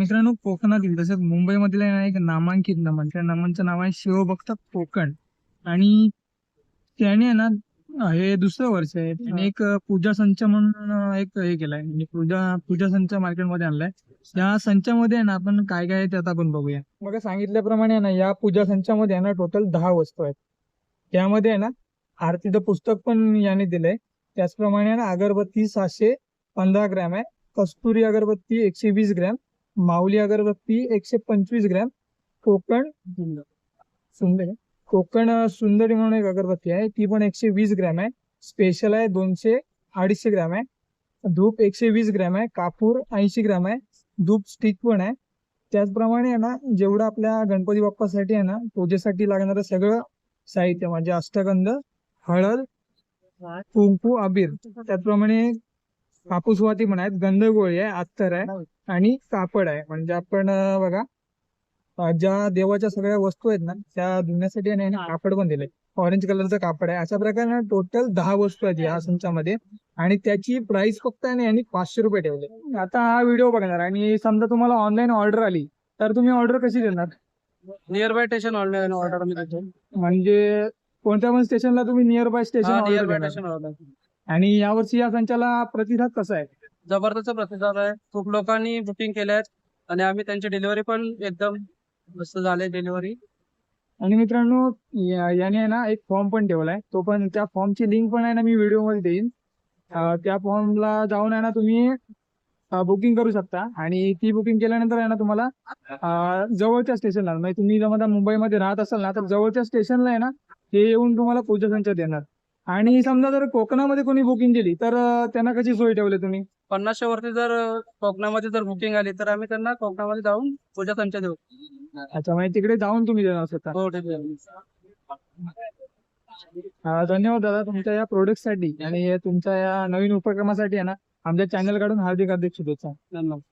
मित्रांनो कोकणातील तसेच मुंबईमधील आहे ना एक नामांकित नमन. त्या नमनचं नाव आहे शिवभक्त कोकण. आणि त्याने आहे ना हे दुसरं वर्ष आहे. त्याने एक पूजा संच म्हणून एक हे केलाय. म्हणजे पूजा पूजा संच मार्केटमध्ये आणलाय. या संचामध्ये ना आपण काय काय ते आता आपण बघूया. मग सांगितल्याप्रमाणे ना या पूजा संचामध्ये आहे ना टोटल दहा वस्तू आहेत. त्यामध्ये आहे ना आरतीचं पुस्तक पण याने दिलंय. त्याचप्रमाणे ना अगरबत्ती सहाशे पंधरा ग्रॅम आहे. कस्तुरी अगरबत्ती एकशे वीस ग्रॅम. माऊली अगरबत्ती एकशे पंचवीस ग्रॅम कोकण सुंदर. कोकण सुंदरी म्हणून एक अगरबत्ती आहे. ती पण एकशे वीस ग्रॅम आहे. स्पेशल आहे दोनशे अडीचशे ग्रॅम आहे. धूप एकशे वीस ग्रॅम आहे. कापूर ऐंशी ग्रॅम आहे. धूप स्टिक पण आहे. त्याचप्रमाणे आहे ना जेवढं आपल्या गणपती बाप्पासाठी आहे ना पूजेसाठी लागणारं सगळं साहित्य म्हणजे अष्टगंध हळद कुंकू अबीर. त्याचप्रमाणे कापूसवाती पण आहेत गंधगोळी आहे अत्तर आहे आणि कापड आहे. म्हणजे आपण बघा ज्या देवाच्या सगळ्या वस्तू आहेत ना त्या धुण्यासाठी ना कापड पण दिलंय ऑरेंज कलरचं कापड आहे. अशा प्रकारे टोटल दहा वस्तू आहेत या संचामध्ये. आणि त्याची प्राइस फक्त आहे ना यांनी पाचशे रुपये ठेवले. आता हा व्हिडिओ बघणार. आणि समजा तुम्हाला ऑनलाईन ऑर्डर आली तर तुम्ही ऑर्डर कशी देणार? Near by station online order म्हणजे कोणत्या पण स्टेशनला तुम्ही near by station near by station order आणि यावर्षी या संचाला प्रतिसाद कसा आहे? जबरदस्त प्रतिसाद आहे. खूप लोकांनी बुकिंग केले आहेत. आणि आम्ही त्यांची डिलिव्हरी पण एकदम मस्त झाले डिलिव्हरी आणि मित्रांनो या- याने आहे ना एक फॉर्म पण ठेवलाय. तो पण त्या फॉर्मची लिंक पण आहे ना मी व्हिडिओमध्ये देईन. अं, त्या फॉर्मला जाऊन आहे ना तुम्ही बुकिंग करू शकता. आणि ती बुकिंग केल्यानंतर आहे ना तुम्हाला अं, जवळच्या स्टेशनला म्हणजे तुम्ही जर मुंबईमध्ये राहत असाल ना तर जवळच्या स्टेशनला आहे ना ते येऊन तुम्हाला पूजा संच देणार आणि समजा जर कोकणामध्ये कोणी बुकिंग केली तर त्यांना कशी सोय ठेवली तुम्ही? पन्नासच्या वरती जर कोकणामध्ये जर बुकिंग आली तर आम्ही त्यांना कोकणामध्ये जाऊन पूजा संच देऊ. अच्छा म्हणजे तिकडे जाऊन तुम्ही देणार स्वतः? हो ठीक आहे. अं, धन्यवाद दादा तुमच्या या प्रोडक्टसाठी आणि हे तुमच्या या नवीन उपक्रमासाठी आहे ना आमच्या चॅनलकडून हार्दिक हार्दिक शुभेच्छा. धन्यवाद.